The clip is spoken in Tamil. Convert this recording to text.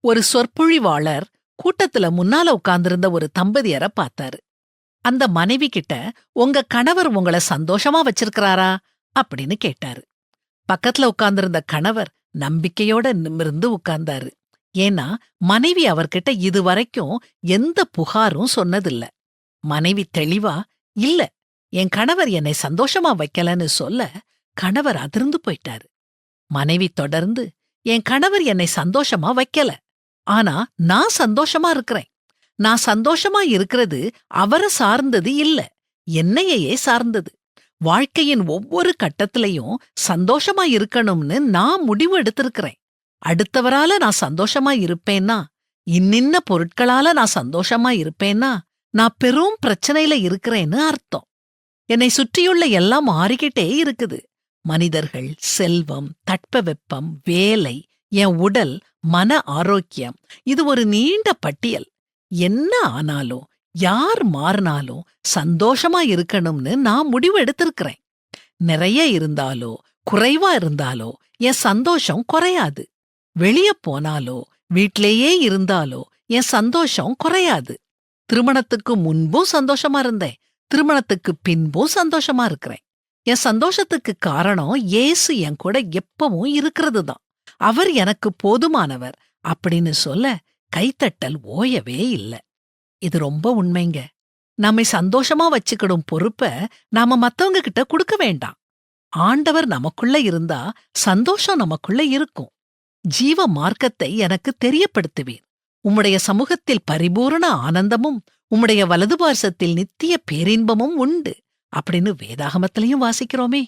ஒரு சொற்பொழிவாளர் கூட்டத்துல முன்னால உட்கார்ந்திருந்த ஒரு தம்பதியரை பார்த்தாரு. அந்த மனைவி கிட்ட உங்க கணவர் உங்களை சந்தோஷமா வச்சிருக்கிறாரா? அப்படின்னு கேட்டாரு. பக்கத்துல உட்கார்ந்திருந்த கணவர் நம்பிக்கையோட நிமிர்ந்து உட்கார்ந்தாரு. ஏன்னா மனைவி அவர்கிட்ட இதுவரைக்கும் எந்த புகாரும் சொன்னதில்ல. மனைவி தெளிவா இல்ல என் கணவர் என்னை சந்தோஷமா வைக்கலன்னு சொல்ல கணவர் அதிர்ந்து போயிட்டாரு. மனைவி தொடர்ந்து என் கணவர் என்னை சந்தோஷமா வைக்கல ஆனா நான் சந்தோஷமா இருக்கிறேன். நான் சந்தோஷமா இருக்கிறது அவரை சார்ந்தது இல்ல. என்னையே சார்ந்தது. வாழ்க்கையின் ஒவ்வொரு கட்டத்திலையும் சந்தோஷமா இருக்கணும்னு நான் முடிவு எடுத்திருக்கிறேன். அடுத்தவரால நான் சந்தோஷமா இருப்பேன்னா இன்னின்ன பொருட்களால நான் சந்தோஷமா இருப்பேன்னா நான் பெரும் பிரச்சனையில இருக்கிறேன்னு அர்த்தம். என்னை சுற்றியுள்ள எல்லாம் மாறிக்கிட்டே இருக்குது. மனிதர்கள் செல்வம் தட்பவெப்பம் வேலை என் உடல் மன ஆரோக்கியம். இது ஒரு நீண்ட பட்டியல். என்ன ஆனாலும் யார் மாறினாலும் சந்தோஷமா இருக்கணும்னு நான் முடிவு எடுத்திருக்கிறேன். நிறைய இருந்தாலோ குறைவா இருந்தாலோ என் சந்தோஷம் குறையாது. வெளிய போனாலோ வீட்லேயே இருந்தாலோ என் சந்தோஷம் குறையாது. திருமணத்துக்கு முன்பும் சந்தோஷமா இருந்தேன். திருமணத்துக்கு பின்பும் சந்தோஷமா இருக்கிறேன். என் சந்தோஷத்துக்கு காரணம் இயேசு என் கூட எப்பவும் இருக்கிறது தான். அவர் எனக்கு போதுமானவர் அப்படின்னு சொல்ல கைத்தட்டல் ஓயவே இல்ல. இது ரொம்ப உண்மைங்க. நம்மை சந்தோஷமா வச்சுக்கிடும் பொறுப்ப நாம மத்தவங்க கிட்ட கொடுக்க வேண்டாம். ஆண்டவர் நமக்குள்ள இருந்தா சந்தோஷம் நமக்குள்ள இருக்கும். ஜீவ மார்க்கத்தை எனக்கு தெரியப்படுத்துவீர். உம்முடைய சமூகத்தில் பரிபூரண ஆனந்தமும் உம்முடைய வலது பார்சத்தில் நித்திய பேரின்பமும் உண்டு அப்படின்னு வேதாகமத்திலையும் வாசிக்கிறோமே.